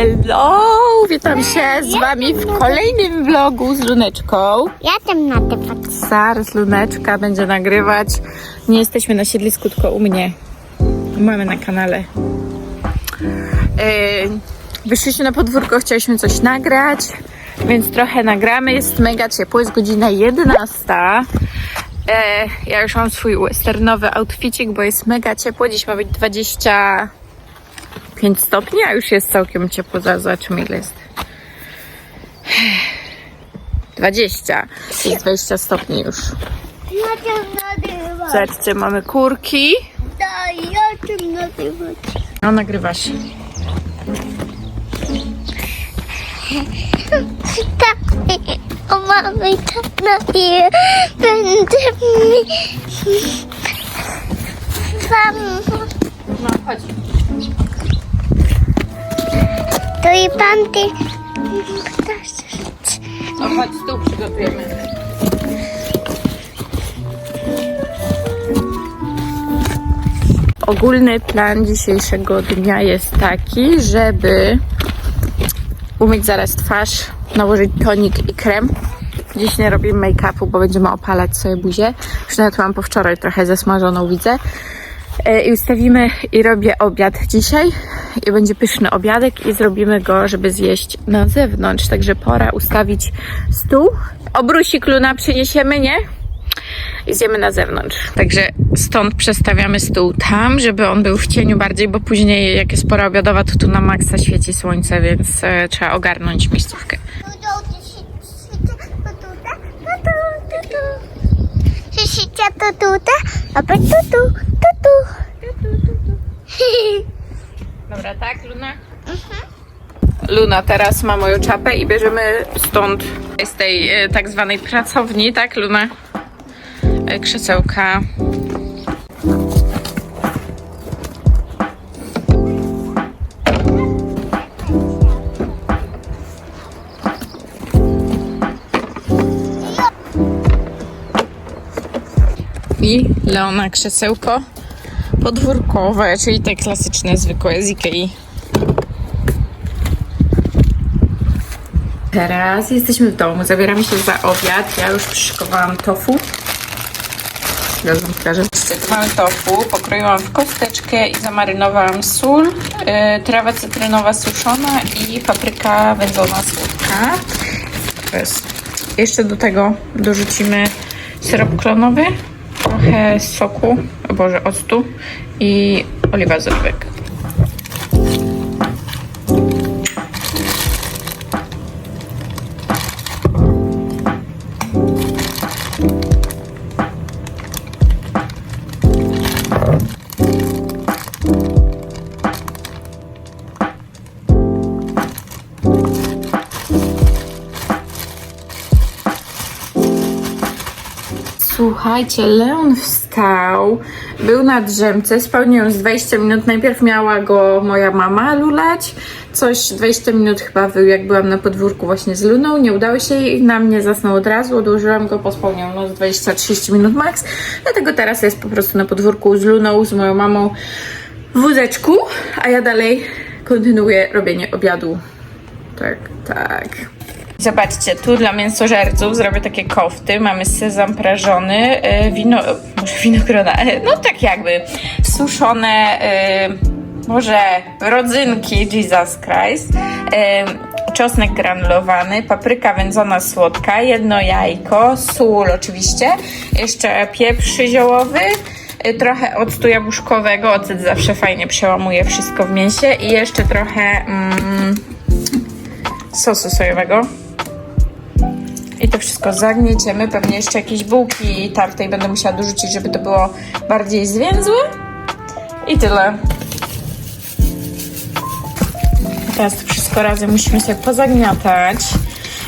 Hello! Witam się z wami w kolejnym vlogu z Luneczką. Ja tam na patrzę. Zaraz Luneczka będzie nagrywać. Nie jesteśmy na siedlisku, tylko u mnie. Mamy na kanale. Yy, wyszliśmy na podwórko, chcieliśmy coś nagrać, więc trochę nagramy. Jest mega ciepło, jest godzina 11. E, ja już mam swój westernowy outficik, bo jest mega ciepło. Dziś ma być 25 stopni, a już jest całkiem ciepło. Zaraz zobaczymy ile jest. 20. Jest 20 stopni już. Zobaczcie, mamy kurki. No, nagrywasz. Tak, o mamy tak nagrywam. Będę mi... Wam... No, chodź. To i pan ty... No, chodź, stół przygotujemy. Ogólny plan dzisiejszego dnia jest taki, żeby umyć zaraz twarz, nałożyć tonik i krem. Dziś nie robimy make-upu, bo będziemy opalać sobie buzię. Już nawet mam po wczoraj trochę zasmażoną, widzę. E, I ustawimy i robię obiad dzisiaj. I będzie pyszny obiadek i zrobimy go, żeby zjeść na zewnątrz. Także pora ustawić stół. Obrusik Luna przyniesiemy, nie? I zjemy na zewnątrz. Także stąd przestawiamy stół tam, żeby on był w cieniu bardziej, bo później jak jest pora obiadowa, to tu na maksa świeci słońce, więc e, trzeba ogarnąć miejscówkę. Sisicia to tuta, a pa tu tu, tu tu. Dobra, tak, Luna? Luna teraz ma moją czapę i bierzemy stąd z tej e, tak zwanej pracowni, tak, Luna? E, Krzesełka. I Leona krzesełko podwórkowe, czyli te klasyczne, zwykłe z Ikei. Teraz jesteśmy w domu, zabieramy się za obiad. Ja już przyszykowałam tofu. Zaraz wam pokażę. Mamy tofu, pokroiłam w kosteczkę i zamarynowałam sól, yy, trawa cytrynowa suszona i papryka wędzona słodka. Jeszcze do tego dorzucimy syrop klonowy, trochę soku, o Boże, octu i oliwa z oliwek. Słuchajcie, Leon wstał, był na drzemce, spał nie z 20 minut. Najpierw miała go moja mama lulać, coś 20 minut chyba jak byłam na podwórku właśnie z Luną, nie udało się jej, na mnie zasnął od razu, odłożyłam go, pospał nie no z 20-30 minut max, dlatego teraz jest po prostu na podwórku z Luną, z moją mamą w wózeczku, a ja dalej kontynuuję robienie obiadu. Tak, tak. Zobaczcie, tu dla mięsożerców zrobię takie kofty. Mamy sezam prażony, y, wino, może winogrona, e, no tak jakby suszone, może rodzynki, Jesus Christ, czosnek granulowany, papryka wędzona słodka, jedno jajko, sól oczywiście, jeszcze pieprz ziołowy, trochę octu jabłuszkowego, ocet zawsze fajnie przełamuje wszystko w mięsie i jeszcze trochę mm, sosu sojowego. I to wszystko zagnieciemy. Pewnie jeszcze jakieś bułki tartej będę musiała dorzucić, żeby to było bardziej zwięzłe. I tyle. Teraz to wszystko razem musimy sobie pozagniatać.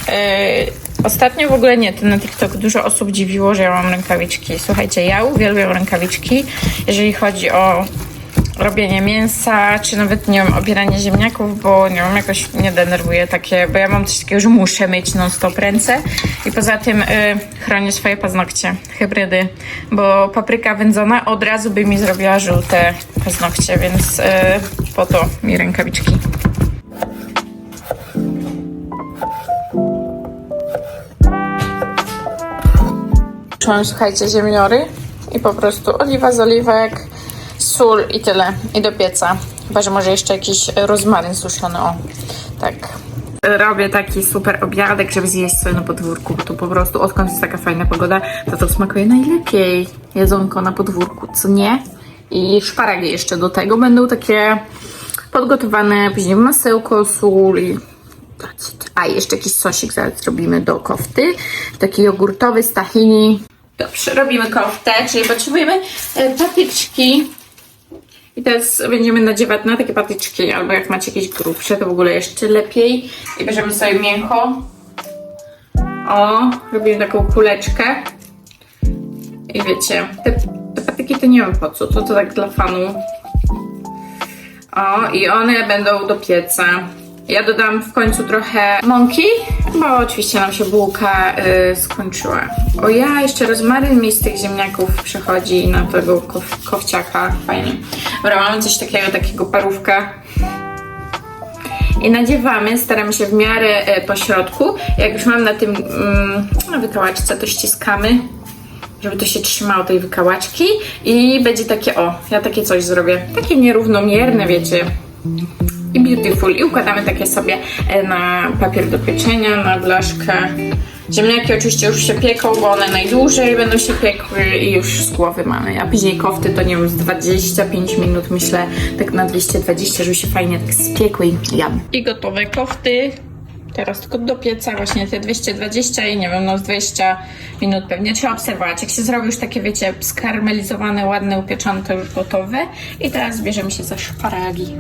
Yy, ostatnio w ogóle nie, to na TikTok dużo osób dziwiło, że ja mam rękawiczki. Słuchajcie, ja uwielbiam rękawiczki, jeżeli chodzi o robienie mięsa, czy nawet nie wiem, obieranie ziemniaków, bo nie wiem, jakoś mnie denerwuje takie, bo ja mam coś takiego, że muszę mieć non stop ręce i poza tym y, chronię swoje paznokcie, hybrydy, bo papryka wędzona od razu by mi zrobiła żółte paznokcie, więc y, po to mi rękawiczki. Czułam, słuchajcie, ziemniory i po prostu oliwa z oliwek, sól i tyle. I do pieca. Chyba, że może jeszcze jakiś rozmaryn suszony, o. Tak. Robię taki super obiadek, żeby zjeść sobie na podwórku, to po prostu odkąd jest taka fajna pogoda, to to smakuje najlepiej. Jedzonko na podwórku, co nie? I szparagi jeszcze do tego będą takie podgotowane, później masełko, sól i a jeszcze jakiś sosik zaraz zrobimy do kofty. Taki jogurtowy z tahini. Dobrze, robimy koftę, czyli potrzebujemy e, patyczki. I teraz będziemy nadziewać na takie patyczki, albo jak macie jakieś grubsze, to w ogóle jeszcze lepiej. I bierzemy sobie mięcho. O, robimy taką kuleczkę. I wiecie, te, te patyki to nie wiem po co, to to tak dla fanu. O, i one będą do pieca. Ja dodam w końcu trochę mąki, bo oczywiście nam się bułka y, skończyła. O ja, jeszcze rozmaryn mi z tych ziemniaków przechodzi na tego kof- kowciaka. Fajnie. Dobra, mamy coś takiego, takiego parówka. I nadziewamy, staramy się w miarę e, po środku. Jak już mam na tym na wykałaczce, to ściskamy, żeby to się trzymało tej wykałaczki. I będzie takie, o, ja takie coś zrobię. Takie nierównomierne, wiecie. I beautiful. I układamy takie sobie e, na papier do pieczenia, na blaszkę. Ziemniaki oczywiście już się pieką, bo one najdłużej będą się piekły i już z głowy mamy. A później kofty to nie wiem, z 25 minut myślę, tak na 220, żeby się fajnie tak spiekły i. I gotowe kofty. Teraz tylko do pieca właśnie te 220 i nie wiem, no z 20 minut pewnie. Trzeba obserwować. Jak się zrobi już takie, wiecie, skarmelizowane, ładne, upieczone, to już gotowe. I teraz bierzemy się za szparagi.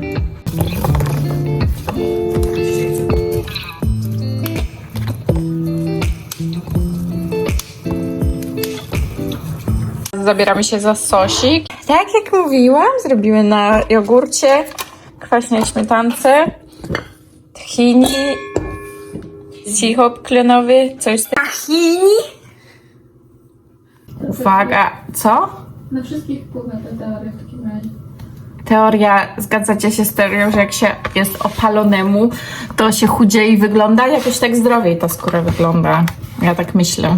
Zabieramy się za sosik. Tak jak mówiłam, zrobimy na jogurcie, kwaśnej śmietance, tahini, sichop klonowy, coś z Tahini? Uwaga, co? Na wszystkich wpływa ta teoria w takim razie. Teoria, zgadzacie się z teorią, że jak się jest opalonemu, to się chudziej wygląda? Jakoś tak zdrowiej ta skóra wygląda. Ja tak myślę.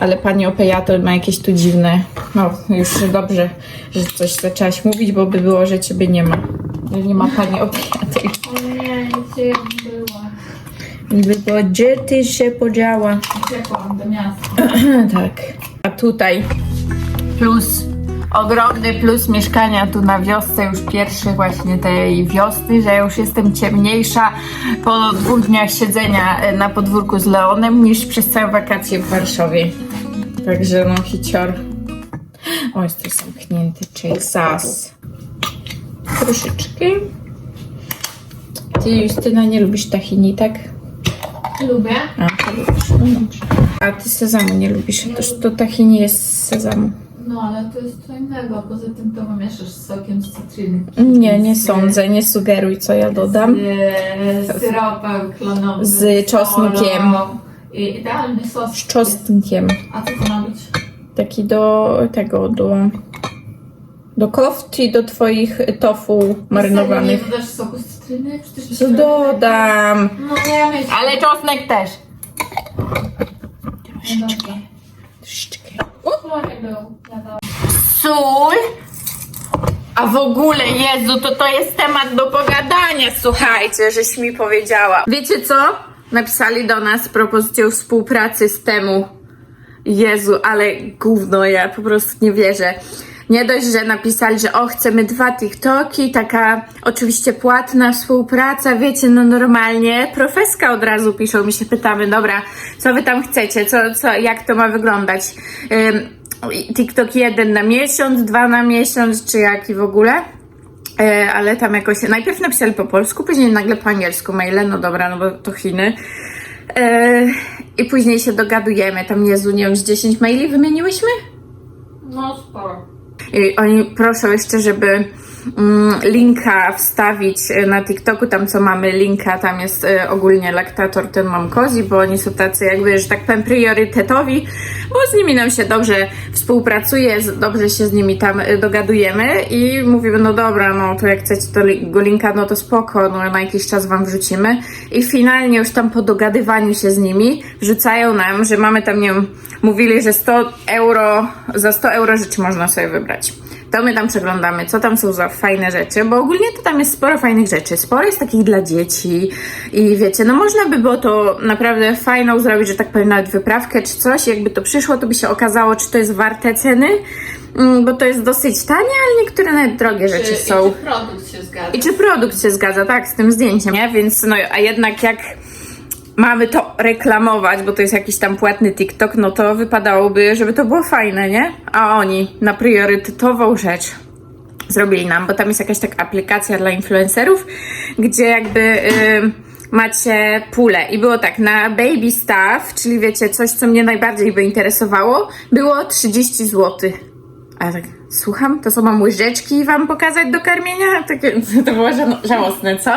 Ale pani Opejator ma jakieś tu dziwne. No, już dobrze, że coś zaczęłaś mówić, bo by było, że ciebie nie ma. Że nie ma pani Opejator. O nie, gdzie była? Niby było, gdzie ty się podziała? Uciekłam do miasta. tak. A tutaj plus ogromny plus mieszkania tu na wiosce, już pierwszy właśnie tej wiosny, że już jestem ciemniejsza po dwóch dniach siedzenia e, na podwórku z Leonem niż przez całe wakacje w Warszawie. Także no hicior. O, jest tu zamknięty, Jesus. Troszeczkę. Ty Justyna nie lubisz tahini, tak? Lubię. A, to lubisz, no dobrze. A ty sezamu nie lubisz, to, to tahini jest z sezamu. No ale to jest co innego, poza tym to mieszasz z sokiem z cytryny. Nie, nie sądzę, nie sugeruj co ja dodam. Z syropem klonowym. Z czosnkiem. solą. I idealny sos. Z czosnkiem. A co to ma być? Taki do tego, do, do koft i do twoich tofu marynowanych. Nie dodasz soku z cytryny? Przecież Co dodam? No nie myślę. Ale czosnek też. Troszeczkę. Troszeczkę. był. Wiadomo. Sól. A w ogóle, Jezu, to to jest temat do pogadania, słuchajcie, żeś mi powiedziała. Wiecie co? Napisali do nas propozycją współpracy z temu. Jezu, ale gówno, ja po prostu nie wierzę. Nie dość, że napisali, że o, chcemy dwa TikToki, taka oczywiście płatna współpraca, wiecie, no normalnie, profeska od razu piszą, my się pytamy, dobra, co wy tam chcecie, co, co, jak to ma wyglądać? Ym, TikTok jeden na miesiąc, dwa na miesiąc, czy jaki w ogóle? E, ale tam jakoś, najpierw napisali po polsku, później nagle po angielsku maile, no dobra, no bo to Chiny. E, I później się dogadujemy, tam Jezu, nie wiem, z 10 maili wymieniłyśmy? No sporo. I oni proszą jeszcze, żeby linka wstawić e, na TikToku, tam co mamy linka, tam jest e, ogólnie laktator, ten mam kozi, bo oni są tacy jakby, że tak powiem, priorytetowi, bo z nimi nam się dobrze współpracuje, dobrze się z nimi tam e, dogadujemy i mówimy, no dobra, no to jak chcecie tego linka, no to spoko, no na jakiś czas wam wrzucimy i finalnie już tam po dogadywaniu się z nimi wrzucają nam, że mamy tam, nie wiem, mówili, że 100 euro, za 100 euro rzeczy można sobie wybrać. To my tam przeglądamy, co tam są za fajne rzeczy, bo ogólnie to tam jest sporo fajnych rzeczy. Sporo jest takich dla dzieci i wiecie, no można by było to naprawdę fajną zrobić, że tak powiem, nawet wyprawkę czy coś. Jakby to przyszło, to by się okazało, czy to jest warte ceny, mm, bo to jest dosyć tanie, ale niektóre nawet drogie rzeczy Czy, są. I czy produkt się zgadza? I czy produkt się zgadza, tak, z tym zdjęciem, nie? Więc no, a jednak jak mamy to reklamować, bo to jest jakiś tam płatny TikTok, no to wypadałoby, żeby to było fajne, nie? A oni na priorytetową rzecz zrobili nam, bo tam jest jakaś taka aplikacja dla influencerów, gdzie jakby y, macie pulę i było tak, na baby stuff, czyli wiecie, coś co mnie najbardziej by interesowało, było 30 zł. A ja tak, słucham, to co mam łyżeczki wam pokazać do karmienia? Takie, to było ża- żałosne, co?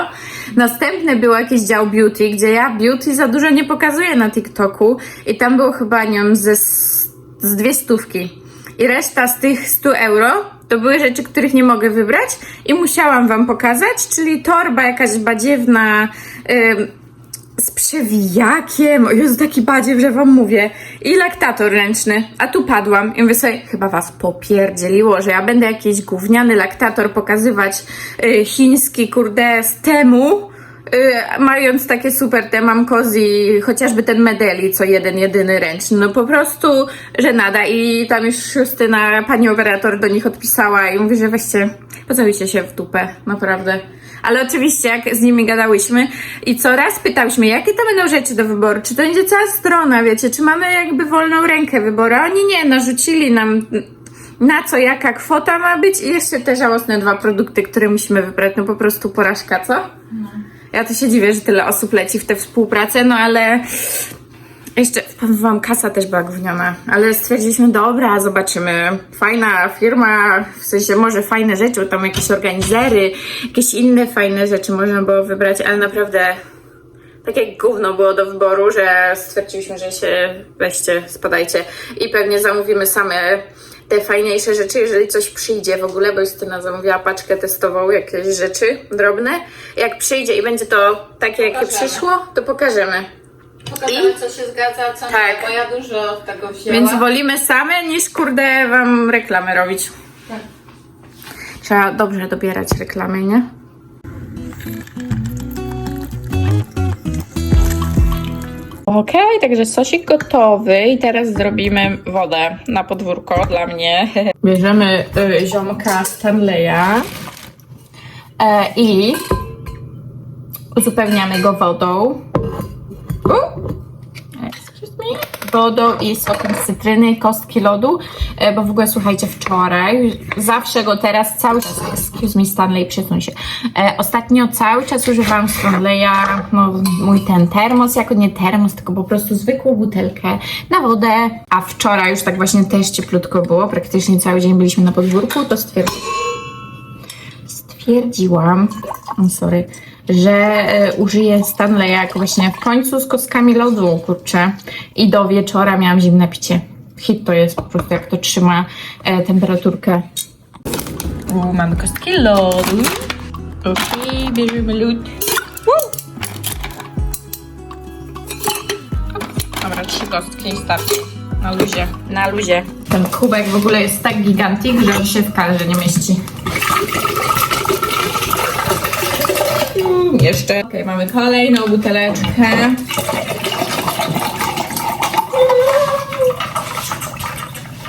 Następny był jakiś dział beauty, gdzie ja beauty za dużo nie pokazuję na TikToku i tam było chyba, nie wiem, ze, z dwie stówki. I reszta z tych 100 euro to były rzeczy, których nie mogę wybrać i musiałam wam pokazać, czyli torba jakaś badziewna, z przewijakiem, o Jezu, taki badziew, że wam mówię, i laktator ręczny, a tu padłam i mówię sobie, chyba was popierdzieliło, że ja będę jakiś gówniany laktator pokazywać y, chiński, kurde, z temu, y, mając takie super te mam kozi, chociażby ten medeli, co jeden, jedyny ręczny, no po prostu, że nada. I tam już Justyna, pani operator do nich odpisała i mówi, że weźcie, pocałujcie się w dupę, naprawdę. Ale oczywiście, jak z nimi gadałyśmy i coraz pytałyśmy, jakie to będą rzeczy do wyboru, czy to będzie cała strona, wiecie, czy mamy jakby wolną rękę wyboru, a oni nie, narzucili nam na co, jaka kwota ma być i jeszcze te żałosne dwa produkty, które musimy wybrać, no po prostu porażka, co? Ja to się dziwię, że tyle osób leci w tę współpracę, no ale jeszcze powiem wam, kasa też była gówniana, ale stwierdziliśmy, dobra, zobaczymy. Fajna firma, w sensie może fajne rzeczy, bo tam jakieś organizery, jakieś inne fajne rzeczy można było wybrać, ale naprawdę takie gówno było do wyboru, że stwierdziliśmy, że się weźcie, spadajcie i pewnie zamówimy same te fajniejsze rzeczy, jeżeli coś przyjdzie w ogóle, bo Justyna zamówiła paczkę testową, jakieś rzeczy drobne. Jak przyjdzie i będzie to takie, jakie Pokażemy. przyszło, to pokażemy. Pokażemy, co się zgadza, co Tak. nie, bo ja dużo tego wzięłam. Więc wolimy same niż kurde wam reklamy robić. Tak. Trzeba dobrze dobierać reklamy, nie? Okej, także sosik gotowy i teraz zrobimy wodę na podwórko dla mnie. Bierzemy y, ziomka Stanleya e, i uzupełniamy go wodą. Wodą i sokiem z cytryny, kostki lodu, e, bo w ogóle słuchajcie, wczoraj, zawsze go teraz cały czas, excuse me Stanley, przesuń się, e, ostatnio cały czas używałam Stanleya, no mój ten termos, jako nie termos, tylko po prostu zwykłą butelkę na wodę, a wczoraj już tak właśnie też cieplutko było, praktycznie cały dzień byliśmy na podwórku, to stwierdziłam, stwierdziłam, sorry, że e, użyję Stanleya jako właśnie w końcu z kostkami lodu, kurczę. I do wieczora miałam zimne picie. Hit to jest po prostu, jak to trzyma e, temperaturkę. U, mamy kostki lodu. Okej, bierzemy lód. Woo! Dobra, trzy kostki starczy. Na luzie. Na luzie. Ten kubek w ogóle jest tak gigantik, że on się w kalże nie mieści. Jeszcze. Okej, mamy kolejną buteleczkę.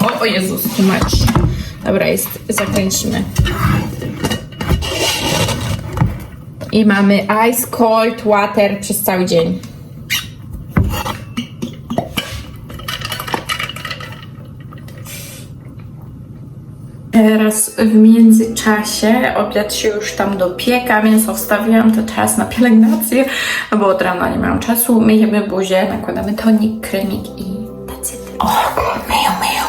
O, o Jezus, tłumacz. Dobra, jest, zakręcimy. I mamy ice cold water przez cały dzień. Teraz w międzyczasie obiad się już tam dopieka, więc wstawiłam to czas na pielęgnację, no bo od rana nie miałam czasu. Myjemy buzię, nakładamy tonik, kremik i tacyty. O, myją, myją.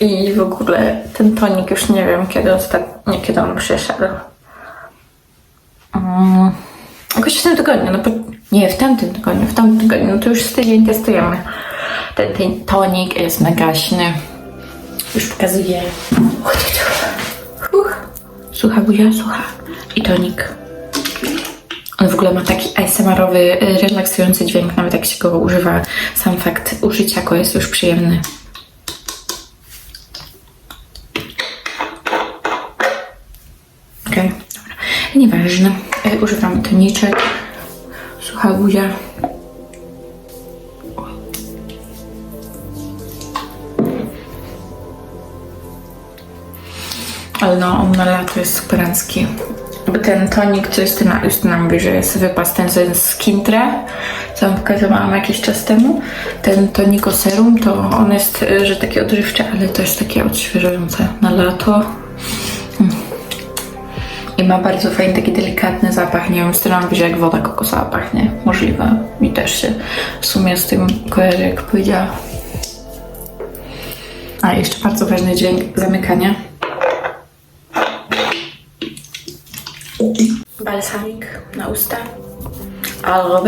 I w ogóle ten tonik już nie wiem kiedy ostatnio, kiedy on przyszedł. Jakoś w tym tygodniu, no nie, w tamtym tygodniu, w tamtym tygodniu, no to już z tydzień testujemy. Ten, ten tonik jest megaśny. Już pokazuję. Uch. Słucha buzia, słucha. I tonik. On w ogóle ma taki ASMR-owy, y, relaksujący dźwięk, nawet jak się go używa. Sam fakt użycia go jest już przyjemny. Okej, dobra. Nieważne. Y, Używamy toniczek. Słucha buzia. Ale no, on na lato jest superancki. Ten tonik, co Justyna, Justyna mówi, że jest wypas ten, z Kintre, co wam pokazywałam jakiś czas temu. Ten toniko serum, to on jest, y, że taki odżywczy, ale też takie odświeżające na lato. I ma bardzo fajny, taki delikatny zapach. Nie wiem, mówi, że jak woda kokosowa pachnie. Możliwe. Mi też się w sumie z tym kojarzy, jak powiedziała. A, jeszcze bardzo ważny dźwięk zamykania. balsamik na usta.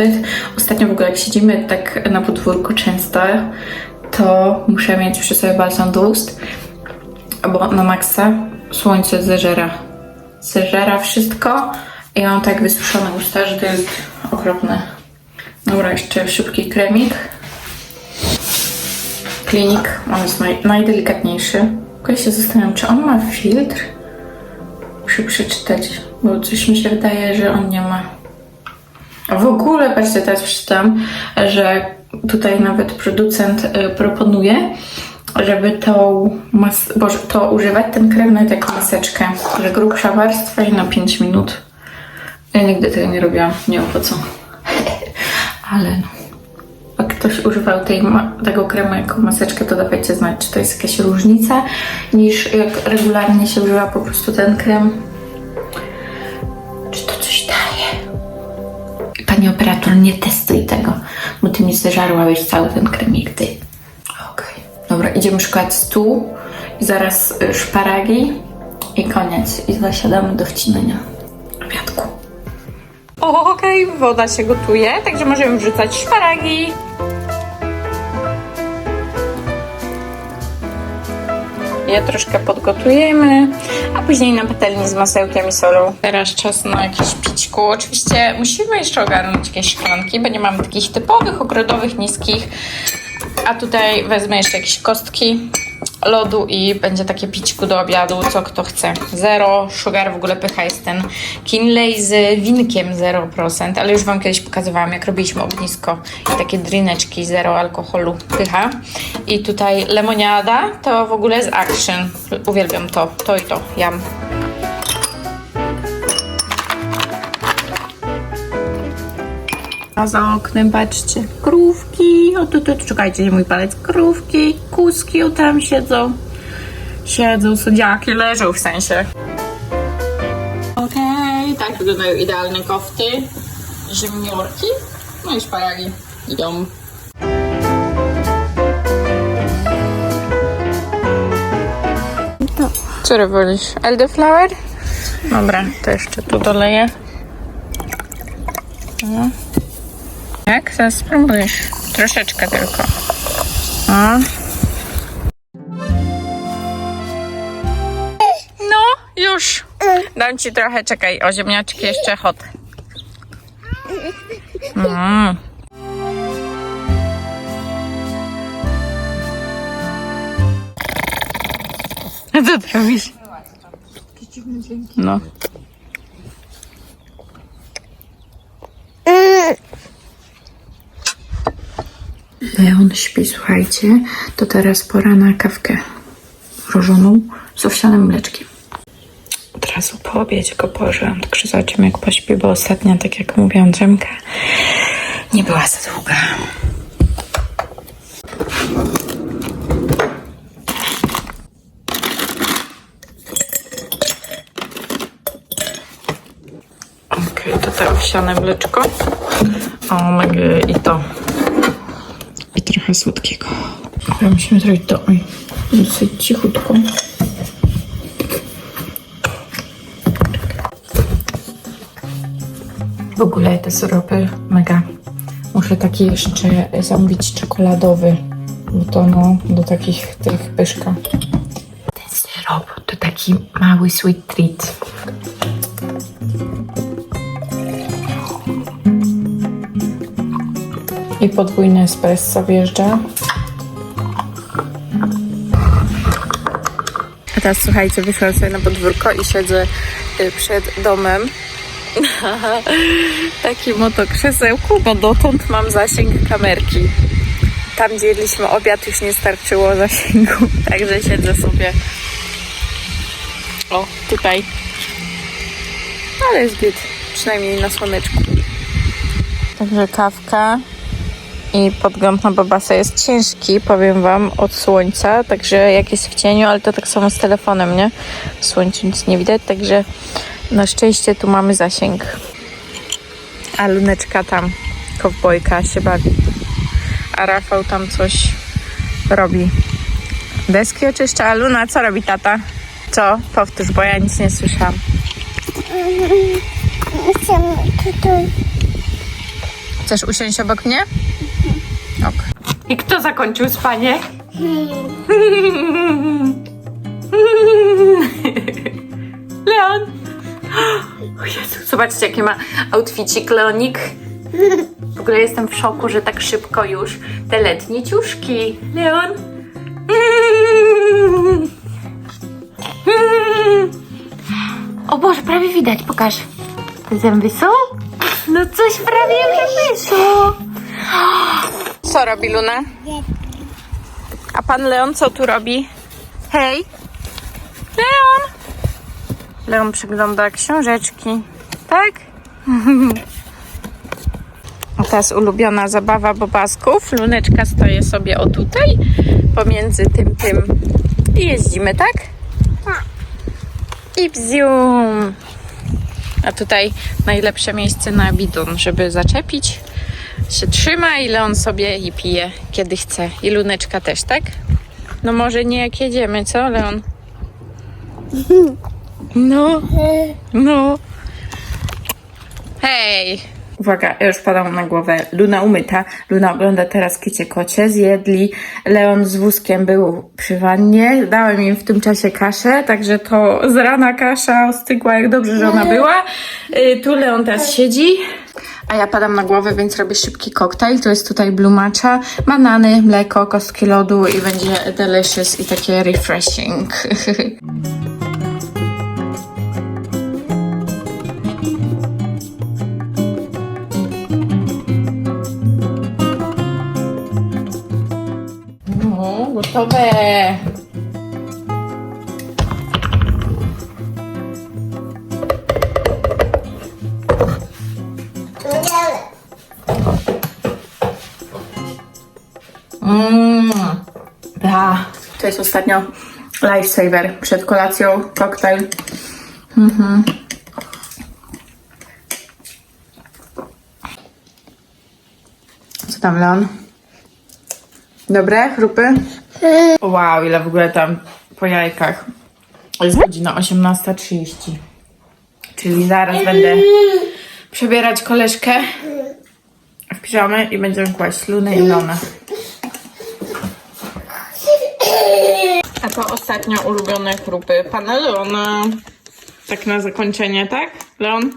It. Ostatnio w ogóle jak siedzimy tak na podwórku często, to muszę mieć przy sobie balsam do ust, bo na maksa słońce zeżera. Zeżera wszystko i mam tak wysuszone usta, że to jest okropne. Dobra, jeszcze szybki kremik. Klinik, on jest naj, najdelikatniejszy. Tylko się zastanawiam, czy on ma filtr? Muszę przeczytać, bo coś mi się wydaje, że on nie ma. W ogóle, patrzcie, teraz przeczytam, że tutaj nawet producent y, proponuje, żeby tą mas- Boże, to używać ten krem na taką maseczkę, że grubsza warstwa i na 5 minut. Ja nigdy tego nie robiłam, nie wiem po co. Ale no. Jak ktoś używał tej, tego kremu jako maseczkę, to dawajcie znać, czy to jest jakaś różnica niż jak regularnie się używa po prostu ten krem. Czy to coś daje? Pani operator, nie testuj tego, bo ty mi zeżarłałeś cały ten kremik, ty. Idziemy szukać stół i zaraz y, szparagi i koniec. I zasiadamy do wcinania obiadku. Okej, woda się gotuje, także możemy wrzucać szparagi. Je troszkę podgotujemy, a później na patelni z masełkiem i solą. Teraz czas na jakieś pićku. Oczywiście musimy jeszcze ogarnąć jakieś szklanki, bo nie mamy takich typowych, ogrodowych, niskich. A tutaj wezmę jeszcze jakieś kostki lodu i będzie takie pićku do obiadu, co kto chce. Zero sugar, w ogóle pycha jest ten Kinley z winkiem 0%, ale już Wam kiedyś pokazywałam, jak robiliśmy ognisko i takie drineczki zero alkoholu, pycha. I tutaj lemoniada, to w ogóle z Action. Uwielbiam to, to i to, jam. A za oknem patrzcie, krówki, o tu, tu, czekajcie, nie mój palec, krówki, kuski, o tam siedzą. Siedzą, słodziaki, leżą w sensie. Okej, tak wyglądają idealne kofty, ziemniorki, no i szparagi idą. Co wolisz? Elderflower? Dobra, to jeszcze tu doleję. No. Jak? Zaraz spróbujesz. Troszeczkę tylko. O. No, już. Dam ci trochę, czekaj, o ziemniaczki jeszcze hot. Mm. A co ty robisz? No. Leon śpi, słuchajcie, to teraz pora na kawkę mrożoną z owsianym mleczkiem. Od razu po obiedzie go położyłam, także zobaczymy jak pośpi, bo ostatnia, tak jak mówiłam, drzemka nie była za długa. Okej, to te owsiane mleczko. O, i to trochę słodkiego. Chyba musimy zrobić to. Oj, dosyć cichutko. W ogóle te syropy mega. Muszę taki jeszcze zamówić czekoladowy, bo to no do takich tych pyszka. Ten syrop to taki mały sweet treat. I podwójne espresso wjeżdża. A teraz słuchajcie, wyszłam sobie na podwórko i siedzę y, przed domem na takim oto krzesełku, bo dotąd mam zasięg kamerki. Tam, gdzie jedliśmy obiad, już nie starczyło zasięgu, także siedzę sobie o, tutaj. Ale jest git, przynajmniej na słoneczku. Także kawka i podgląd na Babasa jest ciężki, powiem Wam, od słońca, także jak jest w cieniu, ale to tak samo z telefonem, nie? W słońcu nic nie widać, także na szczęście tu mamy zasięg. A luneczka tam, kowbojka się bawi. A Rafał tam coś robi. Deski oczyszcza, a Luna co robi tata? Co? Powtórz, bo ja nic nie słyszałam. Tutaj. Chcesz usiąść obok mnie? Ok. I kto zakończył spanie? Leon! O Jezu, zobaczcie jaki ma outficik Leonik. W ogóle jestem w szoku, że tak szybko już te letnie ciuszki. Leon! O Boże, prawie widać, pokaż. Zęby są? No coś prawie już wyszło. Co robi Luna? A pan Leon co tu robi? Hej! Leon! Leon przygląda książeczki. Tak? A teraz ulubiona zabawa bobasków. Luneczka stoję sobie o tutaj, pomiędzy tym, tym i jeździmy, tak? Tak. I bzium! A tutaj najlepsze miejsce na bidon, żeby zaczepić. Się trzyma i Leon sobie i pije, kiedy chce. I Luneczka też, tak? No może nie jak jedziemy, co Leon? No, no. Hej! Uwaga, ja już padam na głowę. Luna umyta. Luna ogląda teraz kicie kocie. Zjedli. Leon z wózkiem był przy wannie. Dałem im w tym czasie kaszę, także to z rana kasza ostygła, jak dobrze, że ona była. Y, tu Leon teraz siedzi. A ja padam na głowę, więc robię szybki koktajl. To jest tutaj blue matcha, banany, mleko, kostki lodu i będzie delicious i takie refreshing. gotowe. Mmm, da. To jest ostatnio lifesaver przed kolacją, koktajl. Mhm. Co tam, Leon? Dobre, chrupy? Wow, ile w ogóle tam po jajkach. Jest godzina 18.30. Czyli zaraz będę przebierać koleżkę w piżamę i będziemy kłaść Lunę i Lonę. A to ostatnio ulubione chrupy pana Leona. Tak na zakończenie, tak? Leon?